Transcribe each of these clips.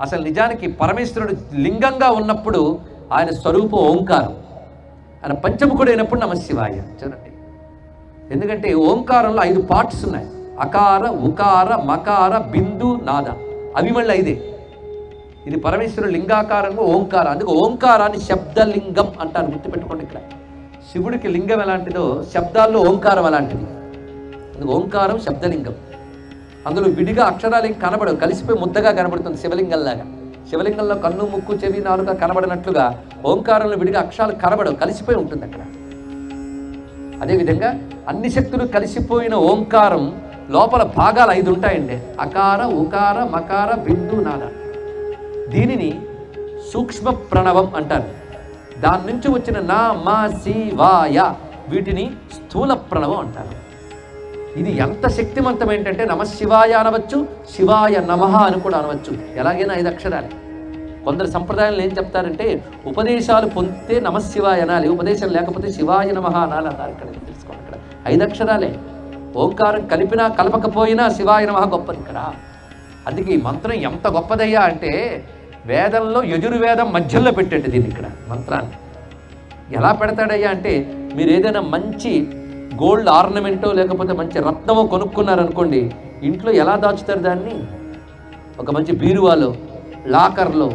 అసలు నిజానికి పరమేశ్వరుడు లింగంగా ఉన్నప్పుడు ఆయన స్వరూపం ఓంకారం. ఆయన పంచముఖుడు అయినప్పుడు నమశివాయ చూడండి. ఎందుకంటే ఓంకారంలో ఐదు పార్ట్స్ ఉన్నాయి. అకార ఉకార మకార బిందు నాద. అవి మళ్ళీ ఐదే. ఇది పరమేశ్వరుడు లింగాకారంగా ఓంకారం. అందుకే ఓంకారాన్ని శబ్దలింగం అంటారు. గుర్తుపెట్టుకోండి ఇక్కడ. శివుడికి లింగం ఎలాంటిదో శబ్దాల్లో ఓంకారం అలాంటిది. అందుకు ఓంకారం శబ్దలింగం. అందులో విడిగా అక్షరాలు ఏం కనబడవు. కలిసిపోయి ముద్దగా కనబడుతుంది శివలింగంలాగా. శివలింగంలో కన్ను ముక్కు చెవి నాలుక కనబడినట్లుగా ఓంకారంలో విడిగా అక్షరాలు కనబడవు కలిసిపోయి ఉంటుంది అక్కడ. అదేవిధంగా అన్ని శక్తులు కలిసిపోయిన ఓంకారం లోపల భాగాలు ఐదు ఉంటాయండి. అకార ఉకార మకార బిందు నాద దీనిని సూక్ష్మ ప్రణవం అంటారు. దాని నుంచి వచ్చిన నా మా సి వాయ వీటిని స్థూల ప్రణవం అంటారు. ఇది ఎంత శక్తివంతం ఏంటంటే నమ శివాయ అనవచ్చు శివాయ నమః అని కూడా అనవచ్చు. ఎలాగైనా ఐదు అక్షరాలు. కొందరు సంప్రదాయాలు ఏం చెప్తారంటే ఉపదేశాలు పొందితే నమశివాయ అనాలి ఉపదేశం లేకపోతే శివాయ నమః అనాలి అన్నారు ఇక్కడ తెలుసుకోండి ఇక్కడ. ఐదు అక్షరాలే. ఓంకారం కలిపినా కలపకపోయినా శివాయ నమః గొప్పది ఇక్కడ. అందుకే ఈ మంత్రం ఎంత గొప్పదయ్యా అంటే వేదంలో యజుర్వేదం మధ్యలో పెట్టండి దీన్ని ఇక్కడ మంత్రాన్ని. ఎలా పెడతాడయ్యా అంటే మీరు ఏదైనా మంచి గోల్డ్ ఆర్నమెంటో లేకపోతే మంచి రత్నమో కొనుక్కున్నారనుకోండి ఇంట్లో ఎలా దాచుతారు దాన్ని? ఒక మంచి బీరువాలో లాకర్లో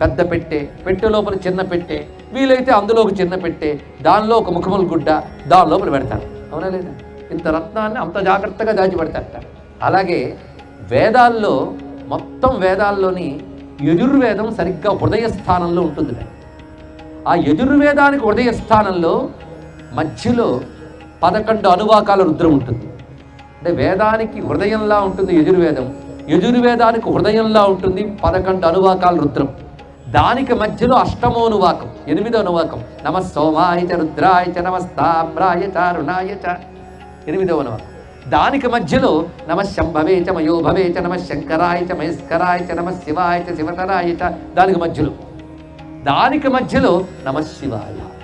పెద్ద పెట్టె పెట్టె లోపల చిన్న పెట్టె వీలైతే అందులో ఒక చిన్న పెట్టె దానిలో ఒక ముఖముల గుడ్డ దాని లోపల పెడతారు. అవునా లేదా? ఇంత రత్నాన్ని అంత జాగ్రత్తగా దాచిపెడతారట అలాగే వేదాల్లో మొత్తం వేదాల్లోని యజుర్వేదం సరిగ్గా హృదయ స్థానంలో ఉంటుంది ఆ యజుర్వేదానికి హృదయ స్థానంలో మధ్యలో పదకొండు అనువాకాల రుద్రం ఉంటుంది. అంటే వేదానికి హృదయంలా ఉంటుంది యజుర్వేదం. యజుర్వేదానికి హృదయంలా ఉంటుంది పదకొండు అనువాకాల రుద్రం. దానికి మధ్యలో అష్టమోనువాకం ఎనిమిదో అనువాకం. నమ సోమాయచ రుద్రాయచ రుద్రాయ చ నమస్తామ్రాయ చ రుణాయ చ. అనువాకం. దానికి మధ్యలో నమ శంభవే చ మయోభవే చ నమ శంకరాయ చ మహేశ్వరాయ చ నమ శివాయ చ శివతరాయ చ. దానికి మధ్యలో. దానికి మధ్యలో నమ శివాయ.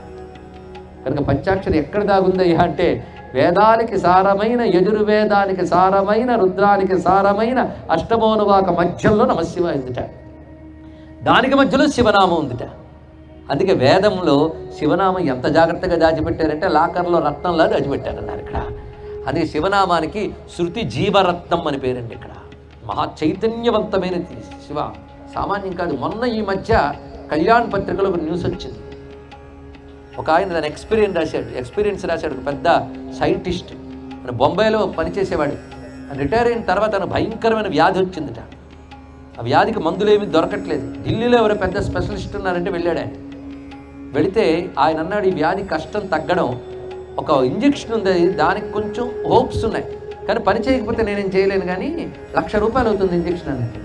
కనుక పంచాక్షరి ఎక్కడ దాగుందయ్యా అంటే వేదానికి సారమైన యజుర్వేదానికి సారమైన రుద్రానికి సారమైన అష్టమోనువాక మధ్యలో నమశివ ఉందిట. దానికి మధ్యలో శివనామం ఉందిట. అందుకే వేదంలో శివనామం ఎంత జాగ్రత్తగా దాచిపెట్టారంటే లాకర్లో రత్నంలా దాచిపెట్టారన్నారు ఇక్కడ. అందుకే శివనామానికి శృతి జీవరత్నం అని పేరండి ఇక్కడ. మహా చైతన్యవంతమైనది శివ. సామాన్యం కాదు మొన్న ఈ మధ్య కళ్యాణ్ పత్రికలో ఒక న్యూస్ వచ్చింది. ఒక ఆయన దాని ఎక్స్పీరియన్స్ రాశాడు. ఎక్స్పీరియన్స్ రాశాడు ఒక పెద్ద సైంటిస్ట్ ఆయన బొంబాయిలో పనిచేసేవాడు. రిటైర్ అయిన తర్వాత తన భయంకరమైన వ్యాధి వచ్చిందిట. ఆ వ్యాధికి మందులేమి దొరకట్లేదు. ఢిల్లీలో ఎవరో పెద్ద స్పెషలిస్ట్ ఉన్నారంటే వెళ్ళాడు ఆయన. వెళితే ఆయన అన్నాడు ఈ వ్యాధి కష్టం తగ్గడం ఒక ఇంజెక్షన్ ఉంది. దానికి కొంచెం హోప్స్ ఉన్నాయి. కానీ పని చేయకపోతే నేనేం చేయలేను కానీ లక్ష రూపాయలు అవుతుంది ఇంజెక్షన్ అనేది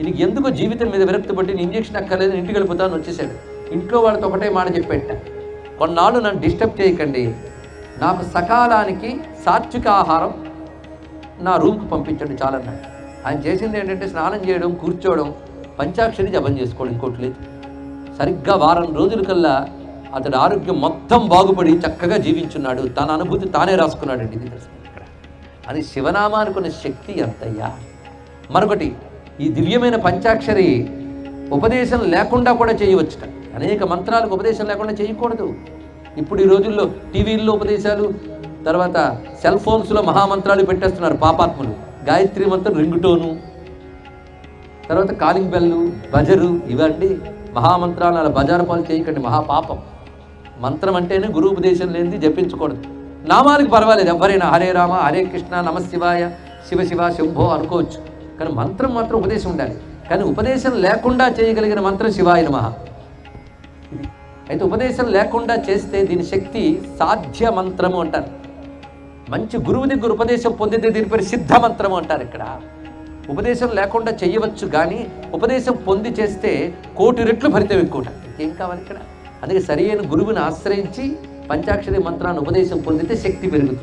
ఈయనకి ఎందుకో జీవితం మీద విరక్తి పట్టి నేను ఇంజెక్షన్ అక్కర్లేదు ఇంటికి వెళ్ళిపోతాను వచ్చేసాడు. ఇంట్లో వాళ్ళతో ఒకటే మాట చెప్పేట. కొన్నాళ్ళు నన్ను డిస్టర్బ్ చేయకండి. నాకు సకాలానికి సాత్విక ఆహారం నా రూమ్కి పంపించండి చాలన్నాడు ఆయన చేసింది ఏంటంటే స్నానం చేయడం కూర్చోవడం పంచాక్షరి జపం చేసుకోవడం ఇంకోటి లేదు. సరిగ్గా వారం రోజుల కల్లా అతడి ఆరోగ్యం మొత్తం బాగుపడి చక్కగా జీవించున్నాడు. తన అనుభూతి తానే రాసుకున్నాడండి ఇది ఇక్కడ. అది శివనామానికి శక్తి ఎంతయ్యా. మరొకటి ఈ దివ్యమైన పంచాక్షరి ఉపదేశం లేకుండా కూడా చేయవచ్చుట. అనేక మంత్రాలకు ఉపదేశం లేకుండా చేయకూడదు. ఇప్పుడు ఈ రోజుల్లో టీవీల్లో ఉపదేశాలు తర్వాత సెల్ ఫోన్స్లో మహామంత్రాలు పెట్టేస్తున్నారు పాపాత్ములు. గాయత్రి మంత్రం రింగుటోను తర్వాత కాలింగ్ బెల్లు బజరు ఇవండి. మహామంత్రాలు అలా బజారు పాలు చేయకండి మహాపాపం. మంత్రం అంటేనే గురు ఉపదేశం లేనిది జపించకూడదు. నామాలకు పర్వాలేదు ఎవరైనా హరే రామ హరే కృష్ణ నమశివాయ శివ శివ శంభో అనుకోవచ్చు. కానీ మంత్రం మాత్రం ఉపదేశం ఉండాలి. కానీ ఉపదేశం లేకుండా చేయగలిగిన మంత్రం శివాయ నమః. అయితే ఉపదేశం లేకుండా చేస్తే దీని శక్తి సాధ్య మంత్రము అంటారు. మంచి గురువు దగ్గర ఉపదేశం పొందితే దీని పేరు సిద్ధ మంత్రము అంటారు ఇక్కడ. ఉపదేశం లేకుండా చేయవచ్చు కానీ ఉపదేశం పొంది చేస్తే కోటి రెట్లు ఫలితం ఎక్కువ ఇంకేం కావాలి ఇక్కడ? అందుకే సరి అయిన గురువుని ఆశ్రయించి పంచాక్షరి మంత్రాన్ని ఉపదేశం పొందితే శక్తి పెరుగుతుంది.